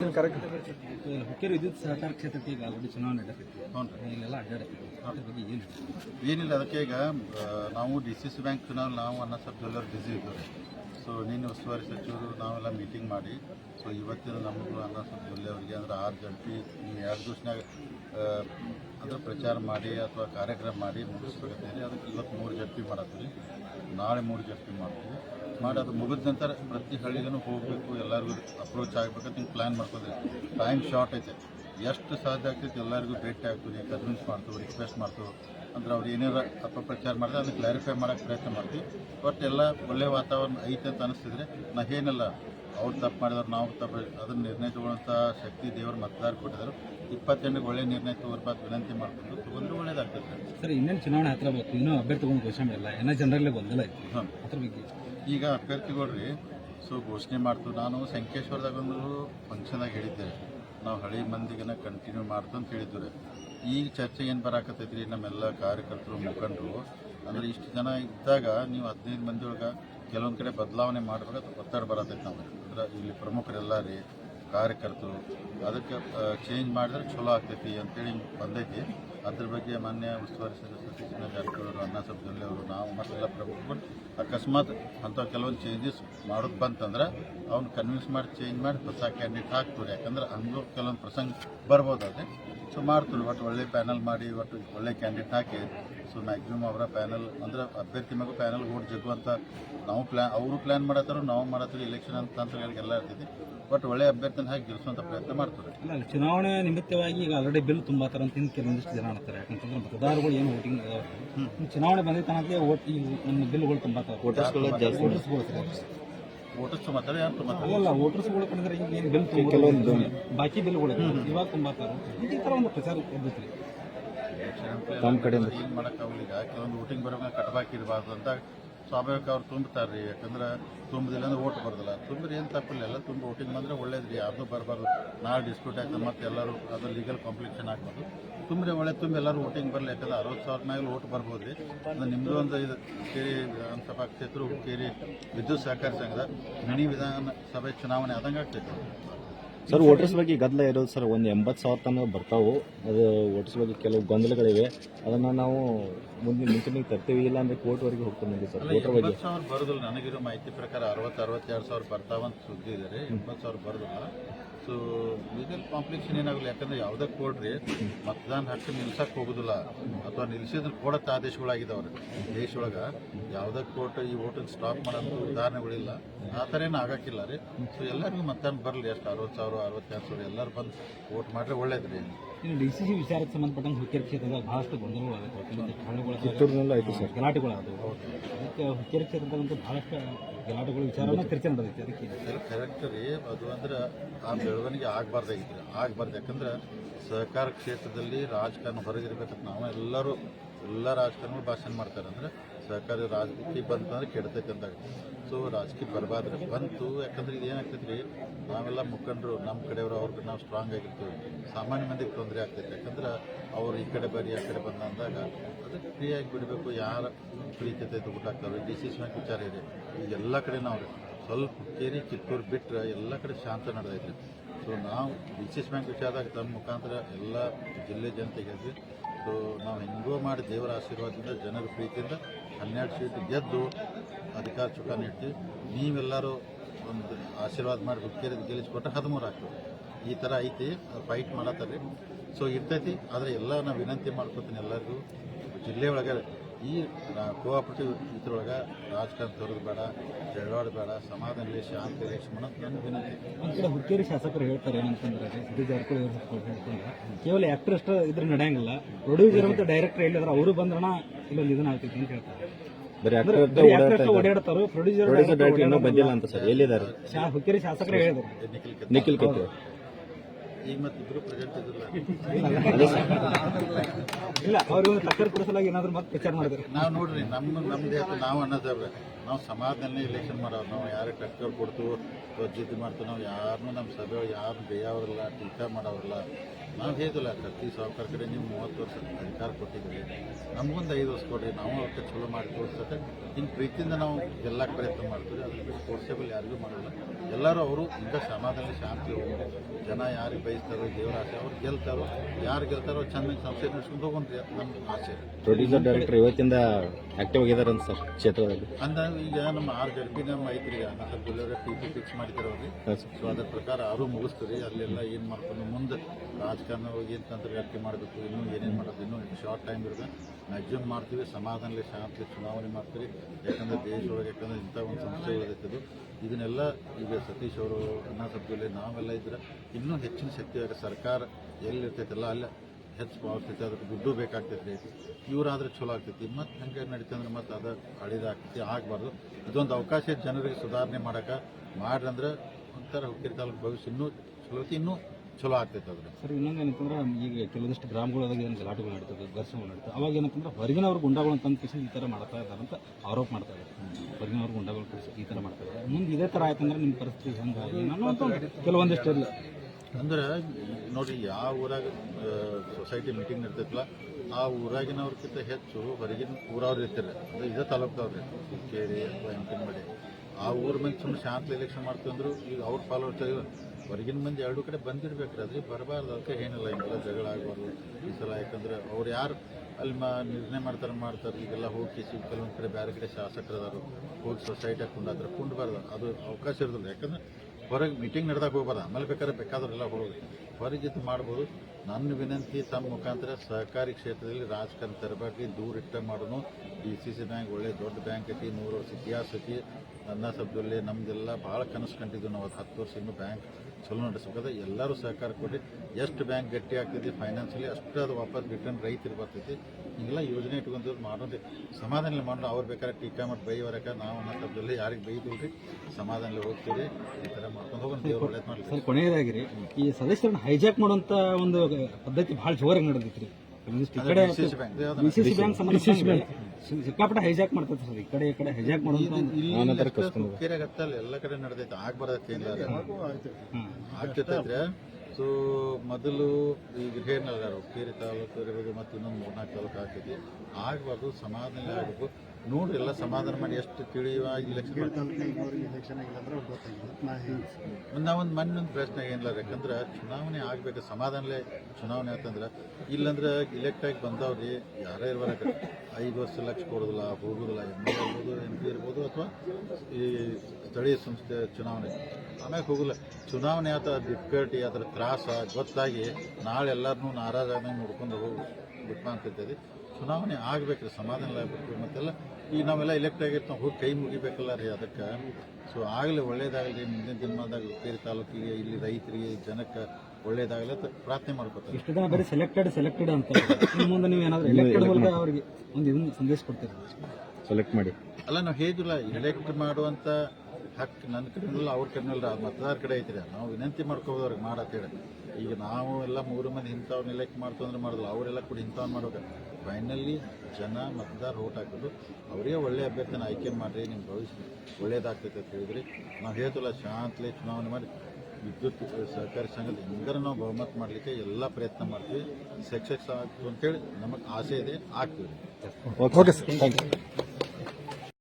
Correct Hukkeri ವಿದ್ಯುತ್ ಸಹಕಾರ ಕ್ಷೇತ್ರಕ್ಕೆ ಈಗ ಆಲ್ರೆಡಿ ಚುನಾವಣೆ ನಡೆದಿತ್ತು ಇಲ್ಲೆಲ್ಲ ಅದ್ರ ಬಗ್ಗೆ ಏನು ಏನಿಲ್ಲ ಅದಕ್ಕೆ ಈಗ ನಾವು ಡಿ ಸಿ ಸಿ ಬ್ಯಾಂಕ್ ಚುನಾವಣೆ ನಾವು ಅನ್ನ ಸ್ವಲ್ಪ ಎಲ್ಲರೂ ಬ್ಯುಸಿ ಇದ್ದಾರೆ ಸೊ ನಿನ್ನೆ ಉಸ್ತುವಾರಿ ಸಚಿವರು ನಾವೆಲ್ಲ ಮೀಟಿಂಗ್ ಮಾಡಿ ಸೊ ಇವತ್ತಿನ ನಮಗೂ ಅನ್ನ ಸ್ವಲ್ಪ ಅವರಿಗೆ ಅಂದ್ರೆ ಆರು ಗಂಟೆ ನೀವು ಎರಡು ದಿವಸನಾಗ ಅಂದ್ರೆ ಪ್ರಚಾರ ಮಾಡಿ ಅಥವಾ ಕಾರ್ಯಕ್ರಮ ಮಾಡಿ ಮುಗಿಸ್ಬೇಕಂತೇಳಿ ಅದಕ್ಕೆ ಇವತ್ತು ಮೂರು ಜಂಟಿ ಮಾಡತ್ತೀವಿ. ನಾಳೆ ಮೂರು ಜಂಟಿ ಮಾಡ್ತೀವಿ. ಮಾಡಿ ಅದು ಮುಗಿದ ನಂತರ ಪ್ರತಿ ಹಳ್ಳಿಗೂ ಹೋಗಬೇಕು, ಎಲ್ಲರಿಗೂ ಅಪ್ರೋಚ್ ಆಗಬೇಕು ಹಿಂಗೆ ಪ್ಲ್ಯಾನ್ ಮಾಡ್ಕೋದ್ರಿ ಟೈಮ್ ಶಾರ್ಟ್ ಐತೆ. ಎಷ್ಟು ಸಾಧ್ಯ ಆಗ್ತೈತೆ ಎಲ್ಲರಿಗೂ ಭೇಟಿ ಆಗ್ತೀವಿ ಕನ್ವಿನ್ಸ್ ಮಾಡ್ತೀವಿ ರಿಕ್ವೆಸ್ಟ್ ಮಾಡ್ತೀವಿ. ಅಂದ್ರೆ ಅವ್ರು ಏನಾರ ಅಪಪ್ರಚಾರ ಮಾಡಿದ್ರೆ ಅದನ್ನು ಕ್ಲಾರಿಫೈ ಮಾಡೋಕ್ಕೆ ಪ್ರಯತ್ನ ಮಾಡ್ತೀವಿ. ಬಟ್ ಎಲ್ಲ ಒಳ್ಳೆ ವಾತಾವರಣ ಐತೆ ಅಂತ ಅನಿಸ್ತಿದ್ರೆ ನಾ ಏನಲ್ಲ ಅವ್ರು ತಪ್ಪು ಮಾಡಿದ್ರು ನಾವು ತಪ್ಪು ಅದನ್ನು ನಿರ್ಣಯ ತಗೊಳ್ಳೋಂಥ ಶಕ್ತಿ ದೇವರು ಮತದಾರ ಕೊಟ್ಟಿದ್ದಾರೆ ಇಪ್ಪತ್ತೆಂಟಿಗೆ ಒಳ್ಳೆಯ ನಿರ್ಣಯ ತಗೋರ್ಬಾರ್ದು ವಿನಂತಿ ಮಾಡಿಕೊಂಡು ತಗೊಂಡ್ರೆ ಸರ್ ಇನ್ನೇನು ಚುನಾವಣೆ ಹತ್ರ ಬಂತು ಇನ್ನೂ ಅಭ್ಯರ್ಥಿಗಳು ಘೋಷಣೆ ಮಾಡಿಲ್ಲ. ಏನೋ ಜನರಲ್ಲೇ ಗೊಂದಲ ಐತಿ ಹಾಂ. ಅದ್ರ ಬಗ್ಗೆ. ಈಗ ಅಭ್ಯರ್ಥಿಗಳ್ರಿ ಸೊ ಘೋಷಣೆ ಮಾಡ್ತು. ನಾನು ಸಂಕೇಶ್ವರದಾಗ ಒಂದು ಫಂಕ್ಷನ್ದಾಗ ಹೇಳಿದ್ದೆ. ನಾವು ಹಳೆ ಮಂದಿಗೆನ ಕಂಟಿನ್ಯೂ ಮಾಡ್ತು ಅಂತ ಹೇಳಿದ್ವಿ ಈಗ ಚರ್ಚೆ ಏನು ಬರಾಕತ್ತೈತ್ರಿ? ನಮ್ಮೆಲ್ಲ ಕಾರ್ಯಕರ್ತರು ಮುಖಂಡರು. ಅಂದರೆ ಇಷ್ಟು ಜನ ಇದ್ದಾಗ ನೀವು ಹದಿನೈದು ಮಂದಿ ಒಳಗೆ ಕೆಲವೊಂದು ಕಡೆ ಬದಲಾವಣೆ ಮಾಡ್ಬೇಕು ಒತ್ತಡ ಬರತೈತೆ ನಾವು ಅಂದ್ರೆ ಇಲ್ಲಿ ಪ್ರಮುಖರೆಲ್ಲ ರೀ ಕಾರ್ಯಕರ್ತರು. ಅದಕ್ಕೆ ಚೇಂಜ್ ಮಾಡಿದ್ರೆ ಚಲೋ ಆಗ್ತೈತಿ ಅಂತೇಳಿ ಬಂದೈತಿ. ಅದ್ರ ಬಗ್ಗೆ ಮಾನ್ಯ ಉಸ್ತುವಾರಿ ಸಚಿವ ಜಾರಕಿಹೊಳಿ ಅವರು ಅಣ್ಣಾ ಸಾಹೇಬ್ ಜೊಲ್ಲೆ ಅವರು ನಾವು ಮತ್ತೆಲ್ಲ ಪ್ರಮುಖ ಅಕಸ್ಮಾತ್ ಅಂಥ ಕೆಲವೊಂದು ಚೇಂಜಸ್ ಮಾಡೋದು ಬಂತಂದ್ರೆ ಅವ್ನು ಕನ್ವಿನ್ಸ್ ಮಾಡಿ ಚೇಂಜ್ ಮಾಡಿ ಹೊಸ ಕ್ಯಾಂಡಿಡೇಟ್ ಹಾಕ್ತಾರೆ ಯಾಕಂದ್ರೆ ಹಂಗೂ ಕೆಲವೊಂದು ಪ್ರಸಂಗ ಬರ್ಬೋದು ಅದೇ ಸೊ ಮಾಡ್ತೀವಿ ಒಟ್ಟು ಒಳ್ಳೆ ಪ್ಯಾನಲ್ ಮಾಡಿ ಒಟ್ಟು ಒಳ್ಳೆ ಕ್ಯಾಂಡಿಡೇಟ್ ಹಾಕಿ ಸೊ ಮ್ಯಾಕ್ಸಿಮಮ್ ಅವರ ಪ್ಯಾನಲ್ ಅಂದ್ರೆ ಅಭ್ಯರ್ಥಿ ಮಗು ಪ್ಯಾನಲ್ ಓಟ್ ಜಗ್ಗುವಂಥ ನಾವು ಪ್ಲ್ಯಾನ್ ಅವರು ಪ್ಲ್ಯಾನ್ ಮಾಡತ್ತಾರೋ ನಾವು ಮಾಡತ್ತೀವಿ ಇಲೆಕ್ಷನ್ ಅಂತ ಅಂತ ಹೇಳಿ ಎಲ್ಲ ಇರ್ತೈತಿ. ಬಟ್ ಒಳ್ಳೆ ಅಭ್ಯರ್ಥಿನ ಹಾಕಿ ಗೆಲ್ಲಿಸುವಂಥ ಪ್ರಯತ್ನ ಮಾಡ್ತಾರೆ. ಅಲ್ಲ ಅಲ್ಲ, ಚುನಾವಣೆ ನಿಮಿತ್ತವಾಗಿ ಈಗ ಆಲ್ರೆಡಿ ಬಿಲ್ ತುಂಬಾತಾರ ಅಂತ ಇನ್ನು ಕೆಲವೊಂದಿಷ್ಟು ಜನ ಹೇಳ್ತಾರೆ ಯಾಕಂತಂದ್ರೆ ಮತದಾರಗಳು ಏನು ವೋಟಿಂಗ್ ಚುನಾವಣೆ ಬಂದಿದ್ದ ಓಟ್ ಈ ನಮ್ಮ ಬಿಲ್ಗಳು ತುಂಬಾತಾರ ವೋಟರ್ಸ್ಗಳು ಓಟಸ್ ಮಾತಾರೆ ಯಾರು ಮಾತಾರೆ ಅಲ್ಲ ವೋಟರ್ಸ್ಗಳು ಕಂಡ್ರೆ ಈಗ ಏನು ಬಿಲ್ ಕೆಲವೊಂದು. ಬಾಕಿ ಬಿಲ್ಗಳು ಇವಾಗ ತುಂಬಾತಾರ ಈ ಥರ ಒಂದು ಪ್ರಚಾರ ಎದ್ದಿತ್ತು ತಮ್ಮ ಕಡೆಯಿಂದ. ಏನು ಮಾಡೋಕ್ಕಾಗಲ್ಲ ಈಗ ಕೆಲವೊಂದು ವೋಟಿಂಗ್ ಬರೋವಾಗ ಕಟ್ಬಾಕಿ ಇರಬಾರ್ದು ಅಂತ ಸ್ವಾಭಾವಿಕ ಅವ್ರು ತುಂಬ್ತಾರೆ ರೀ ಯಾಕಂದ್ರೆ ತುಂಬದಿಲ್ಲ ಅಂದ್ರೆ ಓಟ್ ಬರೋದಿಲ್ಲ. ತುಂಬ್ರಿ ಏನು ತಪ್ಪಿಲ್ಲ, ಎಲ್ಲ ತುಂಬ ಓಟಿಂಗ್ ಬಂದರೆ ಒಳ್ಳೇದು ರೀ ಯಾರ್ದು ಬರಬಾರ್ದು. ನಾಳೆ ಡಿಸ್ಪ್ಯೂಟ್ ಆಗ್ತದೆ ಮತ್ತೆ ಎಲ್ಲರೂ ಅದು ಲೀಗಲ್ ಕಾಂಪ್ಲಿಕೇಶನ್ ಆಗ್ಬೋದು. ತುಂಬ್ರಿ ಒಳ್ಳೆ ತುಂಬ ಎಲ್ಲರೂ ಓಟಿಂಗ್ ಬರಲಿ, ಯಾಕಂದ್ರೆ ಅರವತ್ತು ಸಾವಿರ ಓಟ್ ಬರ್ಬೋದು ರೀ ಅಂದ್ರೆ ನಿಮ್ಮದು ಒಂದು ಇದು, ಕೇರಿ, ವಿಧಾನಸಭಾ ಕ್ಷೇತ್ರ ಕೇರಿ ವಿದ್ಯುತ್ ಸಹಕಾರಿ ಸಂಘದ ಮಿನಿ ವಿಧಾನಸಭೆ ಚುನಾವಣೆ ಆದಂಗೆ ಆಗ್ತೈತೆ. ಸರ್ ವೋಟರ್ಸ್ ಬಗ್ಗೆ ಗದ್ದಲ ಇರೋದು ಸರ್ ಒಂದು ಎಂಬತ್ತು ಸಾವಿರ ತನಕ ಬರ್ತಾವು. ಅದು ವೋಟರ್ಸ್ ಬಗ್ಗೆ ಕೆಲವು ಗೊಂದಲಗಳಿವೆ. ಅದನ್ನ ನಾವು ಮುಂದೆ ಮುಂಚೆನೇ ತರ್ತೀವಿ ಇಲ್ಲ ಅಂದ್ರೆ ಕೋರ್ಟ್ವರೆಗೆ ಹೋಗ್ತೀನಿ ಸರ್ ವೋಟರ್ ಬಗ್ಗೆ ಎಂಬತ್ತು ಸಾವಿರ ಬರೋದಿಲ್ಲ. ನನಗಿರೋ ಮಾಹಿತಿ ಪ್ರಕಾರ ಅರವತ್ತು ಅರವತ್ತೆರಡು ಸಾವಿರ ಬರ್ತಾವಂತ ಸುದ್ದಿ ಇದೆ ರೀ. ಎಂಬತ್ತು ಸಾವಿರ ಬರೋದಿಲ್ಲ. ಸೊ ಲೀಗಲ್ ಕಾಂಪ್ಲಿಕೇಶನ್ ಏನಾಗಲಿ? ಯಾಕಂದ್ರೆ ಯಾವುದೇ ಕೊಡ್ರಿ ಮತದಾನ ಹಕ್ಕು ನಿಲ್ಸಕ್ಕೆ ಹೋಗುದಿಲ್ಲ. ಅಥವಾ ನಿಲ್ಸಿದ್ರೆ ಕೊಡತ್ತ ಆದೇಶಗಳಾಗಿದ್ದಾವ್ರಿ. ದೇಶ ಒಳಗ ಯಾವುದೇ ಕೋರ್ಟ್ ಈ ಓಟಿಗೆ ಸ್ಟಾಪ್ ಮಾಡೋದ್ ಉದಾಹರಣೆಗಳಿಲ್ಲ. ಆ ಥರ ಏನು ಆಗಕ್ಕಿಲ್ಲ ರೀ. ಸೊ ಎಲ್ಲರಿಗೂ ಮತದಾನ ಬರಲಿ. ಎಷ್ಟು ಅರವತ್ತು ಸಾವಿರ ಅರವತ್ತೆರಡು ಸಾವಿರ ಎಲ್ಲರೂ ಬಂದು ವೋಟ್ ಮಾಡಿದ್ರೆ ಒಳ್ಳೇದು ರೀ ಇನ್ನು ಡಿ ಸಿ ಸಿ ವಿಚಾರಕ್ಕೆ ಸಂಬಂಧಪಟ್ಟಂಗೆ ಹುಕ್ಕೇರಿ ಕ್ಷೇತ್ರದಾಗ ಭಾಳಷ್ಟು ಗೊಂದಲಗಳಾಗುತ್ತೆ ಕಿತ್ತೂರಿನಲ್ಲೂ ಸರ್. ಗಲಾಟೆಗಳಾದವು. ಅದಕ್ಕೆ ಹುಕ್ಕೇರಿ ಕ್ಷೇತ್ರದಂತೂ ಭಾಳಷ್ಟು ಗಲಾಟೆಗಳ ವಿಚಾರನ ಚರ್ಚೆ ನಡೆದೈತೆ ಅದಕ್ಕೆ ಕರೆಕ್ಟ್ ರೀ. ಅದು ಅಂದ್ರೆ ಆ ಬೆಳವಣಿಗೆ ಆಗಬಾರ್ದಾಗಿತ್ತು ಆಗಬಾರ್ದು. ಯಾಕಂದ್ರೆ ಸಹಕಾರ ಕ್ಷೇತ್ರದಲ್ಲಿ ರಾಜಕಾರಣ ಹೊರಗಿರ್ಬೇಕಂತ ನಾವು ಎಲ್ಲರೂ ಎಲ್ಲ ರಾಜಕಾರಣಿಗಳು ಭಾಷಣ ಮಾಡ್ತಾರೆ. ಅಂದ್ರೆ ಸಹಕಾರಿ ರಾಜಕೀಯ ಬಂತಂದ್ರೆ ಕೆಡ್ತೈತೆ ಅಂದಾಗ ಸೊ ರಾಜಕೀಯ ಬರಬಾರ್ದು. ಬಂತು, ಯಾಕಂದ್ರೆ ಇದು ಏನಾಗ್ತೈತೆ ನಾವೆಲ್ಲ ಮುಖಂಡರು, ನಮ್ಮ ಕಡೆಯವರು, ಅವ್ರಿಗೆ ನಾವು ಸ್ಟ್ರಾಂಗ್ ಆಗಿರ್ತೀವಿ. ಸಾಮಾನ್ಯ ಮಂದಿಗೆ ತೊಂದರೆ ಆಗ್ತೈತೆ. ಯಾಕಂದ್ರೆ ಅವ್ರು ಈ ಕಡೆ ಬರೀ ಆ ಕಡೆ ಬಂದ ಅಂದಾಗ ಅದಕ್ಕೆ ಫ್ರೀಯಾಗಿ ಬಿಡಬೇಕು. ಯಾರ ಪ್ರೀತಿ ಐತೆ ಊಟ ಆಗ್ತವೆ ಡಿ ಸಿ ಸಿ ವಿಚಾರ ಇದೆ. ಈಗ ಎಲ್ಲ ಕಡೆ ನಾವು ಸ್ವಲ್ಪ ಕೇರಿ ಕಿತ್ತೂರು ಬಿಟ್ಟರೆ ಎಲ್ಲ ಕಡೆ ಶಾಂತ ನಡೆದೈತೆ ಸೊ ನಾವು ಡಿ ಸಿ ಎಸ್ ಬ್ಯಾಂಕ್ ವಿಚಾರದಾಗ ತಮ್ಮ ಮುಖಾಂತರ ಎಲ್ಲ ಜಿಲ್ಲೆ ಜನತೆಗೆ ಹೇಳಿದ್ವಿ ಸೊ ನಾವು ಹೆಂಗೋ ಮಾಡಿ ದೇವರ ಆಶೀರ್ವಾದದಿಂದ, ಜನರ ಪ್ರೀತಿಯಿಂದ ಹನ್ನೆರಡು ಸೀಟ್ ಗೆದ್ದು ಅಧಿಕಾರ ಚುಕ್ಕ ನೀಡ್ತೀವಿ ನೀವೆಲ್ಲರೂ ಒಂದು ಆಶೀರ್ವಾದ ಮಾಡಿ ಹುಕ್ಕೇರಿ ಗೆಲ್ಲಿಸ್ಕೊಟ್ರೆ ಹದಿಮೂರು ಆಗ್ತದೆ. ಈ ಥರ ಐತಿ ಫೈಟ್ ಮಾಡತ್ತಾರೆ ಸೊ ಇರ್ತೈತಿ, ಆದರೆ ಎಲ್ಲ ನಾನು ವಿನಂತಿ ಮಾಡ್ಕೊತೀನಿ ಎಲ್ಲರಿಗೂ. ಜಿಲ್ಲೆ ಒಳಗೆ ಈ ಕೋಆಪರೇಟಿವ್ ಇದ್ರೊಳಗೆ ರಾಜಕಾರಣ ತೊರೆದು ಬೇಡ ಜಗಳಾಡ ಬೇಡ ಸಮಾಧಾನ ಶಾಂತಿ ನನ್ನ ವಿನಂತಿ. ಒಂದ್ ಕಡೆ ಹುಕ್ಕೇರಿ ಶಾಸಕರು ಹೇಳ್ತಾರೆ ಏನಂತಂದ್ರೆ ಸಿದ್ದು ಜಾರಕಿಹೊಳಿ ಅವರು ಹೇಳ್ತಾರೆ ಕೇವಲ ಆಕ್ಟರ್ ಅಷ್ಟು ಇದ್ರೆ ನಡೆಯಂಗಿಲ್ಲ. ಪ್ರೊಡ್ಯೂಸರ್ ಮತ್ತು ಡೈರೆಕ್ಟರ್ ಹೇಳಿದ್ರೆ ಅವರು ಬಂದ್ರಣ ಇಲ್ಲೊಂದು ಇದನ್ನ ಆಗ್ತೈತಿ ಅಂತ ಹೇಳ್ತಾರೆ. ಓಡಾಡ್ತಾರೋ ಪ್ರೊಡ್ಯೂಸರ್ ಬಂದಿಲ್ಲ ಅಂತ ಸರ್ ಎಲ್ಲಿದ್ದಾರೆ? ಹುಕ್ಕೇರಿ ಶಾಸಕರು ಹೇಳಿದ್ರು. ನಿಖಿಲ್ ಕೆ- ನಿಖಿಲ್ ಕತ್ತಿ. ಈಗ ಮತ್ತೆ ಪ್ರೆಸೆಂಟ್ ಇದ್ರಲ್ಲ. ಇಲ್ಲ ಅವರು ತಕ್ಕರ್ ಕೊಡಿಸಲಾಗಿ ಏನಾದ್ರು ಮತ್ತೆ ಪ್ರಚಾರ ಮಾಡಿದ್ರೆ. ನಾವು ನೋಡ್ರಿ ನಮ್ಮ ನಮ್ದೇ ನಾವು ಅನ್ನೋದವ್ರೆ. ನಾವು ಸಮಾಧಾನ ಇಲೆಕ್ಷನ್ ಮಾಡೋರು. ನಾವು ಯಾರು ಟಕ್ಕರ್ ಕೊಡ್ತು ಜಿದ್ದು ಮಾಡ್ತೀವಿ ನಾವು ಯಾರನ್ನೂ ನಮ್ಮ ಸಭೆ ಯಾರು ಬೇಯವ್ರಲ್ಲ ಟೀಕಾ ಮಾಡೋರಲ್ಲ ನಾವು ಹೇಗಿಲ್ಲ ಕತ್ತಿ ಸಾವುಕಾರ ಕಡೆ ನೀವು ಮೂವತ್ತು ವರ್ಷ ಅಧಿಕಾರ ಕೊಟ್ಟಿದ್ದೀರಿ ನಮಗೊಂದು ಐದು ವರ್ಷ ಕೊಡ್ರಿ ನಾವು ಅವಕ್ಕೆ ಚಲೋ ಮಾಡಿ ತೋರಿಸ್ತದೆ ಹಿಂಗೆ ಪ್ರೀತಿಯಿಂದ ನಾವು ಗೆಲ್ಲಕ್ಕೆ ಪ್ರಯತ್ನ ಮಾಡ್ತೀವಿ ಅದ್ರ ಬಿಟ್ಟು ಫೋರ್ಸೇಬಲ್ ಯಾರಿಗೂ ಮಾಡೋಲ್ಲ. ಎಲ್ಲರೂ ಅವರು ಈಗ ಸಮಾಜದಲ್ಲಿ ಶಾಂತಿ ಹೋಗಿ ಜನ ಯಾರಿಗೆ ಬಯಸ್ತಾರೋ ದೇವರ ಆಸೆ ಅವ್ರು ಗೆಲ್ತಾರೋ ಯಾರು ಗೆಲ್ತಾರೋ ಚೆನ್ನಾಗಿ ಸಂಸ್ಥೆ ನಡೆಸ್ಕೊಂಡು ಹೋಗೋಣ ನಮ್ಮ ಆಸೆ. ಪ್ರೊಡ್ಯೂಸರ್ ಡೈರೆಕ್ಟರ್ ಇವತ್ತಿಂದ ಆಕ್ಟಿವ್ ಆಗಿದ್ದಾರೆ ಅಂತ ಸರ್ ಕ್ಷೇತ್ರದಲ್ಲಿ? ಅಂದಾಗ ಈಗ ನಮ್ಮ ಆರು ಜಡ್ಪಿ ನಮ್ಮ ಐತ್ರಿ ಈಗ ನಮ್ಮ ಟಿ ಪಿ ಫಿಕ್ಸ್ ಮಾಡಿದ್ದಾರೆ ಅವ್ರಿಗೆ. ಸೊ ಅದರ ಪ್ರಕಾರ ಅವರು ಮುಗಿಸ್ತೀರಿ ಅಲ್ಲೆಲ್ಲ ಏನು ಮಾಡ್ಕೊಂಡು ಮುಂದೆ ರಾಜಕಾರಣ ಹೋಗಿ ಏನು ತಂತ್ರಗಾರಿಕೆ ಮಾಡಬೇಕು, ಇನ್ನೂ ಏನೇನು ಮಾಡೋದು, ಇನ್ನೂ ಶಾರ್ಟ್ ಟೈಮ್ ಇರುತ್ತೆ. ಮ್ಯಾಕ್ಸಿಮಮ್ ಮಾಡ್ತೀವಿ ಸಮಾಧಾನಲ್ಲಿ ಶಾಂತಿ ಚುನಾವಣೆ ಮಾಡ್ತೀವಿ. ಯಾಕಂದರೆ ದೇಶದೊಳಗೆ, ಯಾಕಂದರೆ ಇಂಥ ಒಂದು ಸಂಸ್ಥೆ ಉಳಿದೈತದು ಇದನ್ನೆಲ್ಲ ಈಗ ಸತೀಶ್ ಅವರು ಅಣ್ಣಾ ಸಭೆಯಲ್ಲಿ ನಾವೆಲ್ಲ ಇದ್ದರೆ ಇನ್ನೂ ಹೆಚ್ಚಿನ ಶಕ್ತಿ ಆಗ ಸರ್ಕಾರ ಎಲ್ಲಿರ್ತೈತಲ್ಲ ಅಲ್ಲ ಹೆಚ್ಚು ಪಾವತೈತಿ ಅದಕ್ಕೆ ದುಡ್ಡು ಬೇಕಾಗ್ತೈತಿ. ಇವರಾದ್ರೆ ಚಲೋ ಆಗ್ತೈತಿ. ಮತ್ತು ಹಂಗೆ ನಡೀತಂದ್ರೆ ಮತ್ತೆ ಅದು ಹಳಿದಾಗ್ತೈತಿ ಆಗಬಾರ್ದು. ಇದೊಂದು ಅವಕಾಶ ಜನರಿಗೆ ಸುಧಾರಣೆ ಮಾಡಕ್ಕೆ. ಮಾಡ್ರಂದ್ರೆ ಒಂಥರ ಕಾಲಕ್ಕೆ ಭವಿಷ್ಯ ಇನ್ನೂ ಚಲೋತಿ ಇನ್ನೂ ಚಲೋ ಆಗ್ತೈತೆ ಅದ್ರ ಸರ್ ಇನ್ನೊಂದು ಏನಂತಂದ್ರೆ ಈಗ ಕೆಲವೊಂದಿಷ್ಟು ಗ್ರಾಮಗಳಾಗ ಏನು ಗಲಾಟೆಗಳು ನಡೀತದೆ ಘರ್ಷಣೆಗಳು ನಡೀತದೆ. ಅವಾಗ ಏನಂತಂದ್ರೆ ಹೊರಗಿನವ್ರು ಗುಂಡಾಗಳು ತಂದು ಕಿಸಿ ಈ ಥರ ಮಾಡ್ತಾ ಇದ್ದಾರೆ ಅಂತ ಆರೋಪ ಮಾಡ್ತಾ ಇದ್ದಾರೆ. ಹೊರಗಿನವ್ರು ಗುಂಡಾಗಳು ಕಿಸಿ ಈ ಥರ ಮಾಡ್ತಾ ಇದ್ದಾರೆ. ಮುಂದೆ ಇದೇ ಥರ ಆಯ್ತಂದ್ರೆ ನಿಮ್ಮ ಪರಿಸ್ಥಿತಿ ಹೆಂಗಾಗಿ ಅನ್ನೋಂಥ ಅಂತ ಕೆಲವೊಂದಿಷ್ಟು ಇಲ್ಲ ಅಂದ್ರೆ ನೋಡಿ ಯಾವ ಊರಾಗ ಸೊಸೈಟಿ ಮೀಟಿಂಗ್ ನಡ್ತೈತಲ್ಲ ಆ ಊರಾಗಿನವ್ರಕ್ಕಿಂತ ಹೆಚ್ಚು ಹೊರಗಿನ ಊರವ್ರು ಇರ್ತಾರೆ. ಅಂದ್ರೆ ಇದೇ ತಾಲೂಕ್ದವ್ರಿ ಕೇರಿ ಅಥವಾ ಎಂಪಿನಮಡಿ ಆ ಊರ ಮಂದಿ ಸುಮ್ಮನೆ ಶಾಂತ ಎಲೆಕ್ಷನ್ ಮಾಡ್ತಂದ್ರು ಈಗ ಅವ್ರ ಫಾಲೋವರ್ಸ್ ಹೊರಗಿನ ಮಂದಿ ಎರಡು ಕಡೆ ಬಂದಿರ್ಬೇಕ್ರಿ ಅದ್ರಿಗೆ ಬರಬಾರ್ದು. ಅದಕ್ಕೆ ಏನಿಲ್ಲ, ಹಿಂಗೆಲ್ಲ ಜಗಳ ಆಗಬಾರ್ದು. ಈ ಸಲ ಯಾಕಂದ್ರೆ ಅವ್ರು ಯಾರು ಅಲ್ಲಿ ಮಾ ನಿರ್ಣಯ ಮಾಡ್ತಾರೆ ಮಾಡ್ತಾರೆ, ಈಗೆಲ್ಲ ಹೋಗಿ ಕೆಲವೊಂದು ಕಡೆ ಬೇರೆ ಕಡೆ ಶಾಸಕರದಾರು, ಹೋಗಿ ಸೊಸೈಟಿ ಕುಂಡಾದ್ರೆ ಕುಂಡ್ಬಾರ್ದು. ಅದು ಅವಕಾಶ ಇರೋದಿಲ್ಲ. ಯಾಕಂದ್ರೆ ಹೊರಗೆ ಮೀಟಿಂಗ್ ನಡೆದಾಗ ಹೋಗ್ಬಾರ್ದು. ಆಮೇಲೆ ಬೇಕಾದ್ರೆ ಬೇಕಾದ್ರೆಲ್ಲ ಹೋಗಿ ಹೊರಗಿದ್ದು ಮಾಡ್ಬೋದು. ನನ್ನ ವಿನಂತಿ ತಮ್ಮ ಮುಖಾಂತರ ಸಹಕಾರಿ ಕ್ಷೇತ್ರದಲ್ಲಿ ರಾಜಕಾರಣ ತರಬೇತಿ ದೂರ ಇಟ್ಟ ಮಾಡೋನು. ಡಿ ಸಿ ಸಿ ಬ್ಯಾಂಕ್ ಒಳ್ಳೆ ದೊಡ್ಡ ಬ್ಯಾಂಕ್ ಐತಿ, ನೂರು ವರ್ಷ ಇತಿಹಾಸ ಐತಿ ನನ್ನ ಸಬ್ದಲ್ಲಿ ನಮ್ದೆಲ್ಲ ಭಾಳ ಕನಸು ಕಂಡಿದ್ದು ನಾವು ಹತ್ತು ವರ್ಷ ಬ್ಯಾಂಕ್ ಚಲೋ ನಡೆಸ್ಬೇಕಾದ್ರೆ ಎಲ್ಲರೂ ಸಹಕಾರ ಕೊಡಿ. ಎಷ್ಟು ಬ್ಯಾಂಕ್ ಗಟ್ಟಿ ಆಗ್ತೈತಿ ಫೈನಾನ್ಸಲ್ಲಿ ಅಷ್ಟು ಅದು ವಾಪಸ್ ರಿಟರ್ನ್ ರೈತರು ಬರ್ತೈತಿ. ಹಿಂಗೆಲ್ಲ ಯೋಜನೆ ಇಟ್ಕೊಂಡು ಮಾಡೋದು. ಸಮಾಧಾನ ಮಾಡೋಣ, ಅವ್ರು ಬೇಕಾದ್ರೆ ಟೀಕಾ ಮಾಡಿ ಬೈ ಹೊರಕ ನಾವು ಅನ್ನೋ ಶಬ್ದದಲ್ಲಿ ಯಾರಿಗೆ ಬೈದಿಲ್ರಿ ಸಮಾಧಾನದಲ್ಲಿ ಹೋಗ್ತೀವಿ ಈ ಥರ ಮಾಡ್ಕೊಂಡು ಹೋಗೋಣ. ದೇವ್ರು ಒಳ್ಳೇದು ಮಾಡಲಿ. ಸರ್ ಕೊನೆಯದಾಗಿರಿ ಈ ಸದಸ್ಯರನ್ನ ಹೈಜಾಕ್ ಮಾಡುವಂಥ ಒಂದು ಪದ್ಧತಿ ಭಾಳ ಜೋರಾಗಿ ನಡೆದೈತ್ರಿ. ಈ ಕಡೆ DCC bank B C C bank ಸಂಬಂಧ ಸಿಕ್ಕಾಪಟ್ಟೆ ಹೈಜಾಕ್ ಮಾಡ್ತೈತೆ ಸರ್ ಈ ಕಡೆ ಈ ಕಡೆ ಹೈಜಾಕ್ ಮಾಡೋದು ಎಲ್ಲ ಕಡೆ ನಡೆದೈತೆ ಏನಿಲ್ಲ ಆಗ್ತೈತೆ ಸೊ ಮೊದಲು ಈಗ ಹೇರ್ನಲ್ಲಾರು ಕೇರಿ ತಾಲೂಕು ಇರ್ಬೋದು ಮತ್ತು ಇನ್ನೊಂದು ಮೂರ್ನಾಲ್ಕು ತಾಲೂಕು ಆಗ್ತೈತಿ ಆಗಬಾರ್ದು ಸಮಾಧಾನ ಆಗಬೇಕು. ನೋಡ್ರಿ ಎಲ್ಲ ಸಮಾಧಾನ ಮಾಡಿ ಎಷ್ಟು ತಿಳಿಯುವ ಇಲೆಕ್ಷನ್ ನಾವೊಂದು ಮಣ್ಣೊಂದು ಪ್ರಶ್ನೆ ಏನಿಲ್ಲ ಯಾಕಂದ್ರೆ ಚುನಾವಣೆ ಆಗ್ಬೇಕು ಸಮಾಧಾನಲೇ ಚುನಾವಣೆ ಆತಂದ್ರೆ ಇಲ್ಲಂದ್ರೆ ಇಲೆಕ್ಟ್ ಆಗಿ ಬಂದವ್ರಿ ಯಾರೇ ಇರ್ಬಾರ ಐದು ವರ್ಷ ಲಕ್ಷ ಕೊಡೋದಿಲ್ಲ ಹೋಗೋದಿಲ್ಲ ಎಂ ಎಲ್ ಇರ್ಬೋದು ಎಂ ಪಿ ಇರ್ಬೋದು ಅಥವಾ ಈ ಸ್ಥಳೀಯ ಸಂಸ್ಥೆ ಚುನಾವಣೆ. ಆಮ್ಯಾಗ ಹೋಗಲ್ಲ ಚುನಾವಣೆ ಆತ ಡಿಫಿಕಲ್ಟಿ ಅದರ ತ್ರಾಸ ಗೊತ್ತಾಗಿ ನಾಳೆ ಎಲ್ಲರನ್ನೂ ನಾರಾಜಾಗಿ ನೋಡ್ಕೊಂಡು ಹೋಗಿ ಬಿಟ್ಟ ಅಂತೈತಿ ಚುನಾವಣೆ ಆಗ್ಬೇಕ್ರಿ ಸಮಾಧಾನ ಆಗ್ಬೇಕು ಮತ್ತೆಲ್ಲ ಈಗ ನಾವೆಲ್ಲ ಎಲೆಕ್ಟ್ ಆಗಿರ್ತ ನಾವು ಹೋಗಿ ಕೈ ಮುಗಿಬೇಕಲ್ಲ ರೀ ಅದಕ್ಕೆ. ಸೊ ಆಗಲಿ ಒಳ್ಳೇದಾಗಲಿ ಮುಂದಿನ ದಿನಮಾನದಾಗ ಉತ್ತೇರಿ ತಾಲೂಕಿಗೆ ಇಲ್ಲಿ ರೈತರಿಗೆ ಜನಕ್ಕೆ ಒಳ್ಳೇದಾಗಲಿ ಅಂತ ಪ್ರಾರ್ಥನೆ ಮಾಡ್ಕೊತಾರೆ ಇಷ್ಟು ಜನ ಬರೀ ಸೆಲೆಕ್ಟೆಡ್ ಸೆಲೆಕ್ಟೆಡ್ ಅಂತ ಮುಂದೆ ನೀವು ಏನಾದ್ರು ಎಲೆಕ್ಟೆಡ್ ಮೂಲಕ ಅವ್ರಿಗೆ ಒಂದು ಇದನ್ನು ಸಂದೇಶ ಕೊಡ್ತೀರಿ? ಸೆಲೆಕ್ಟ್ ಮಾಡಿ. ಅಲ್ಲ ನಾವು ಹೇಳಿಲ್ಲ ಎಲೆಕ್ಟ್ ಮಾಡುವಂಥ ಹಕ್ಕು ನನ್ನ ಕಡೆನಲ್ಲ ಅವ್ರ ಕಡೆನಲ್ಲ ಮತದಾರ ಕಡೆ ಐತ್ರಿ. ನಾವು ವಿನಂತಿ ಮಾಡ್ಕೋಬೋದು ಅವ್ರಿಗೆ ಮಾಡತ್ತೇಳಿ ಈಗ ನಾವು ಎಲ್ಲ ಮೂರು ಮಂದಿ ಇಂಥವ್ರನ್ನ ಎಲೆಕ್ಟ್ ಮಾಡ್ತು ಅಂದ್ರೆ ಮಾಡೋದಿಲ್ಲ ಅವರೆಲ್ಲ ಕೂಡ ಇಂಥವ್ನ ಮಾಡ್ಬೇಕು. ಫೈನಲಿ ಜನ ಮತದಾರ ಓಟ್ ಹಾಕಿದ್ರು. ಅವರೇ ಒಳ್ಳೆ ಅಭ್ಯರ್ಥಿನ ಆಯ್ಕೆ ಮಾಡಿರಿ ನಿಮ್ಮ ಭವಿಷ್ಯ ಒಳ್ಳೇದಾಗ್ತೈತೆ ಅಂತ ಹೇಳಿದ್ರಿ. ನಾವು ಹೇಳ್ತಲ್ಲ ಶಾಂತಲೆ ಚುನಾವಣೆ ಮಾಡಿ ವಿದ್ಯುತ್ ಸಹಕಾರಿ ಸಂಘದ ಹೆಂಗಾರ ನಾವು ಬಹುಮತ ಮಾಡಲಿಕ್ಕೆ ಎಲ್ಲ ಪ್ರಯತ್ನ ಮಾಡ್ತೀವಿ. ಸಕ್ಸಸ್ ಆಗ್ತು ಅಂತೇಳಿ ನಮಗೆ ಆಸೆ ಇದೆ, ಆಗ್ತೀವಿ. Okay thank you